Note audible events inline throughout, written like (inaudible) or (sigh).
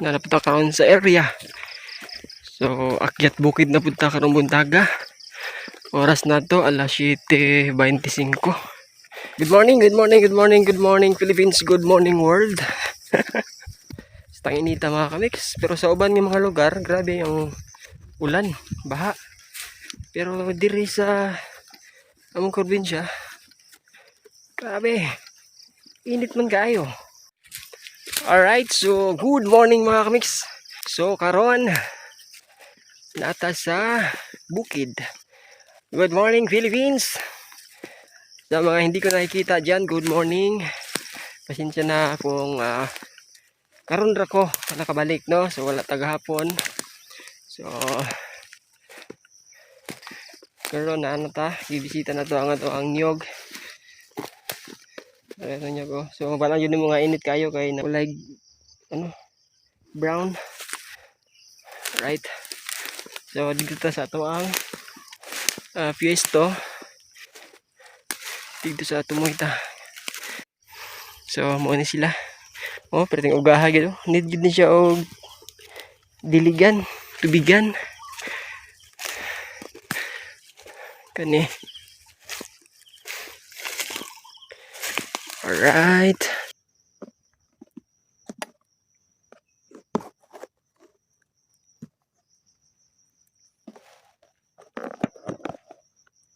Nalapunta karon sa area. So, akyat bukid na punta karon buntaga. Oras na to, alas 7.25. Good morning, good morning, good morning, good morning Philippines, good morning world. (laughs) tanginita mga kamix. Pero sa uban ng mga lugar, grabe yung ulan, baha. Pero diri sa among probinsya, grabe, init man kayo. Alright, so good morning mga kamix. So karon nata sa bukid. Good morning Philippines. Sa mga hindi ko nakikita dyan, good morning. Pasensya na kung uh, karon ra ko nakabalik no. So wala tagahapon. So karon na ano ta, bibisita na to ang ato ang nyog. Ano niya ko. So parang yun mga init kayo kay na kulay ano brown. Right. So dito ta sa ato ang uh, piesto dito sa so mo ni sila oh perting ugaha gid oh. need gid ni siya og diligan tubigan kani alright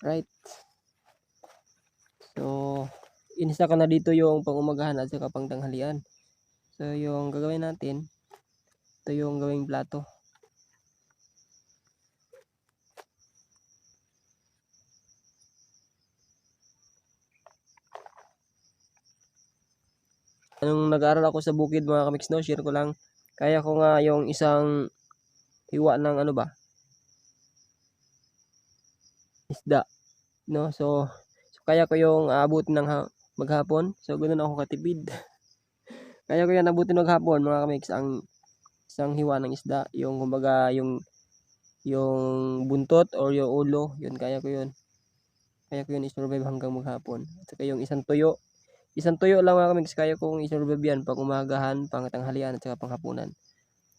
right So, inista ka na dito yung pangumagahan at saka pangtanghalian. So, yung gagawin natin, ito yung gawing plato. Nung nag-aaral ako sa bukid mga kamix no, share ko lang, kaya ko nga yung isang hiwa ng ano ba, isda. No, so, so kaya ko yung aabutin ng ha- maghapon. So, ganoon ako katipid. (laughs) kaya ko yan abutin maghapon mga kamix ang isang hiwa ng isda. Yung kumbaga yung yung buntot or yung ulo, yun kaya ko yun. Kaya ko yun isurvive hanggang maghapon. At saka yung isang tuyo. Isang tuyo lang mga kamix, kaya kong isurvive yan pang umagahan, pang tanghalian at saka pang hapunan.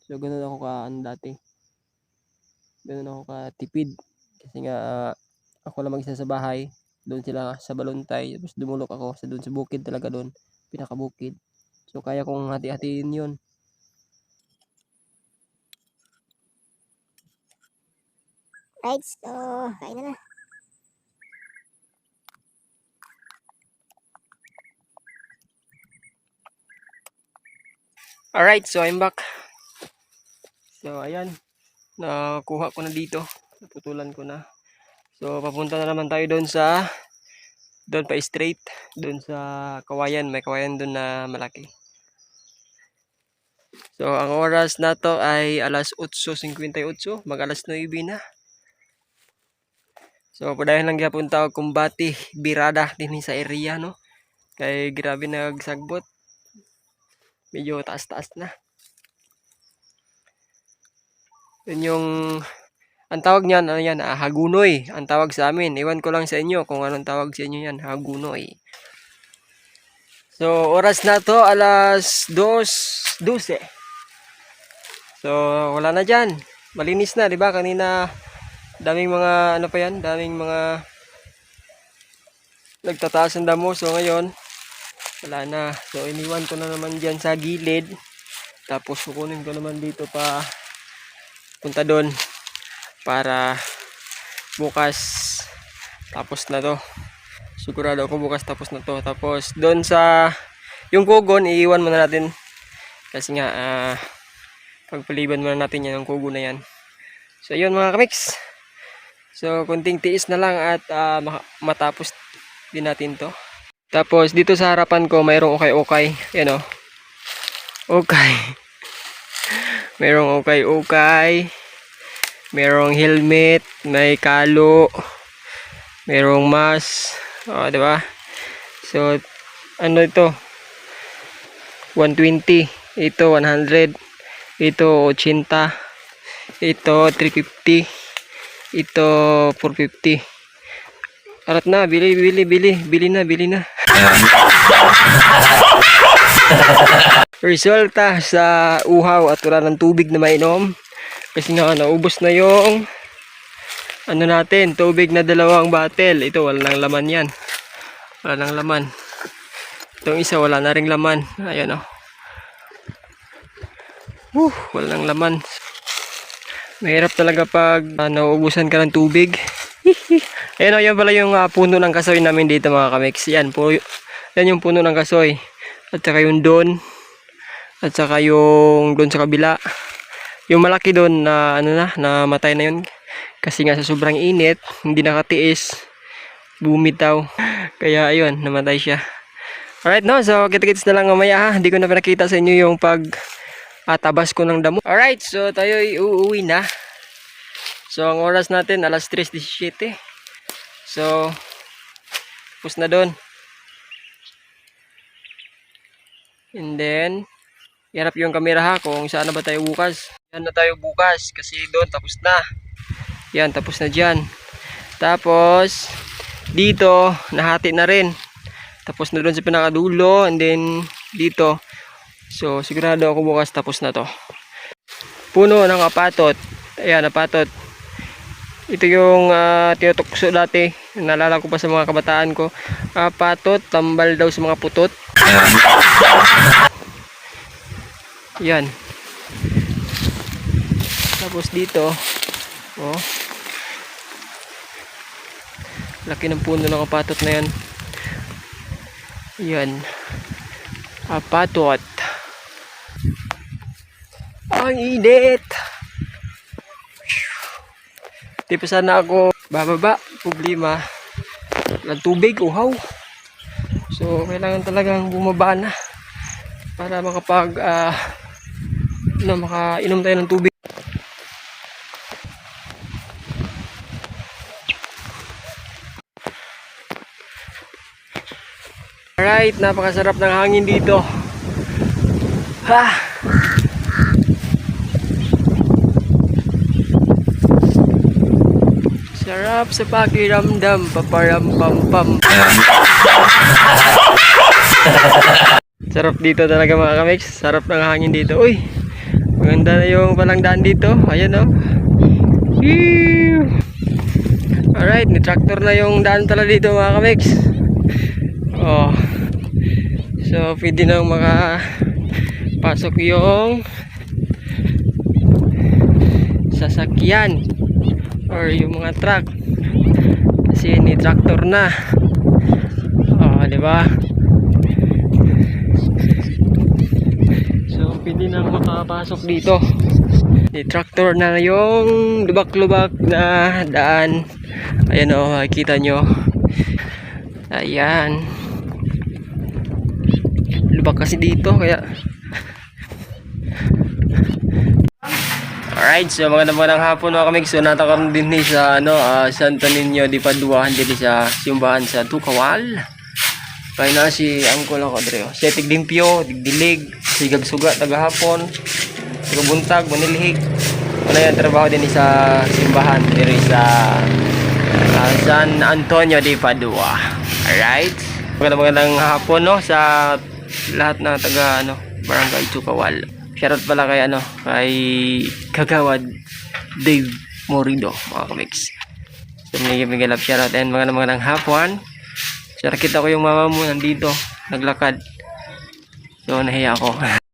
So, ganoon ako ka ano dati. Ganoon ako ka tipid. Kasi nga, ah, ako lang mag-isa sa bahay doon sila sa Baluntay tapos dumulok ako sa doon sa bukid talaga doon pinakabukid so kaya kong hati-hatiin yun Right, so, kain na na. Alright so I'm back. So ayan. Nakuha ko na dito. Naputulan ko na. So papunta na naman tayo doon sa doon pa straight. Doon sa kawayan. May kawayan doon na malaki. So ang oras na to ay alas 8.58 mag alas 9 na. So padayon lang gyapon tawag kumbati birada din sa area no? Kay grabe nagsagbot medyo taas-taas na. Yun yung ang tawag niyan ano yan ah, hagunoy ang tawag sa amin. Iwan ko lang sa inyo kung anong tawag sa inyo yan hagunoy. So oras na to alas 2.12 so wala na dyan. Malinis na di ba? Kanina daming mga ano pa yan? Daming mga nagtataas ng damo. So ngayon wala na. So iniwan ko na naman dyan sa gilid. Tapos kukunin ko naman dito pa. Punta doon. Para bukas. Tapos na to. Sigurado ako bukas tapos na to. Tapos doon sa yung kugon iiwan muna natin. Kasi nga ah, pagpaliban muna natin yan yung kugo na yan. So yun mga kamix. So kunting tiis na lang at maka- matapos din natin to tapos dito sa harapan ko mayroong ukay-ukay. Yan o ukay. (laughs) Mayroong ukay-ukay. Merong helmet, may kalo, merong mask, oh, 'di ba? So ano ito? 120, ito 100, ito 80, ito 350, ito 450. Arat na, bili, bili, bili, bili na, bili na. (laughs) resulta sa uhaw at wala ng tubig na mainom. Kasi nga naubos na yung ano natin, tubig na dalawang bottle. Ito wala nang laman yan. Wala nang laman. Itong isa wala na ring laman. Ayan o. Uh, wala nang laman. Mahirap talaga pag uh, nauubusan ka ng tubig. (laughs) Ayan o, yan pala yung ah, puno ng kasoy namin dito mga kamix. Yan, po, yan yung puno ng kasoy. At saka yung doon. At saka yung doon sa kabila. Yung malaki doon na ano na, na matay na yun. Kasi nga sa sobrang init, hindi nakatiis. Bumitaw. (laughs) Kaya ayun, namatay siya. Alright no, so kita-kits na lang mamaya ha. Hindi ko na pinakita sa inyo yung pag atabas ko ng damo. Alright, so tayo uuwi na. So ang oras natin alas 3.17. So, tapos na doon. And then, iharap yung camera ha kung saan na ba tayo bukas. Yan na tayo bukas kasi doon tapos na. Yan, tapos na dyan. Tapos, dito, nahati na rin. Tapos na doon sa pinakadulo and then dito. So, sigurado ako bukas tapos na to. Puno ng apatot. Ayan, apatot. Ito yung uh, tinutukso dati. Naalala ko pa sa mga kabataan ko. Apatot, tambal daw sa mga putot. Yan. Tapos dito, oh. Laki ng puno ng apatot na yan. Yan. Apatot. Ang init. Di sana ako bababa. Problema. Walang tubig, uhaw. So, kailangan talagang bumaba na para makapag ah ano, makainom tayo ng tubig. Alright, napakasarap ng hangin dito. Ha! Sarap sa pakiramdam, paparam pam pam. Sarap dito talaga mga kamix. Sarap ng hangin dito. Uy! Maganda na yung palangdaan dito. Ayan o. Oh. Alright, ni tractor na yung daan pala dito mga kamix. Oh. So, pwede nang makapasok yung sasakyan or yung mga truck kasi ni tractor na oh, di ba? So, pwede na makapasok dito. Ni tractor na yung lubak-lubak na daan. Ayan o, makikita nyo. Ayan. Lubak kasi dito, kaya... Alright, so magandang magandang hapon mga kamig. So natakaroon din ni sa ano, ah, Santo Niño di Padua, hindi sa simbahan sa Tukawal. Kaya na si Angkol ako Adreo. Si Tigdimpyo, Digdilig, Sigag Suga, Tagahapon, Tagabuntag, Manilhig. Ano yan, trabaho din sa simbahan diri sa ah, San Antonio di Padua. Alright? Magandang magandang hapon no sa lahat na taga ano, Barangay Tukawal. Shoutout pala kay ano, kay Kagawad Dave Morido, mga kamiks. So, may bigay love shoutout and magandang magandang hapon. So, nakita ko yung mama mo nandito, naglakad. So, nahiya ako. (laughs)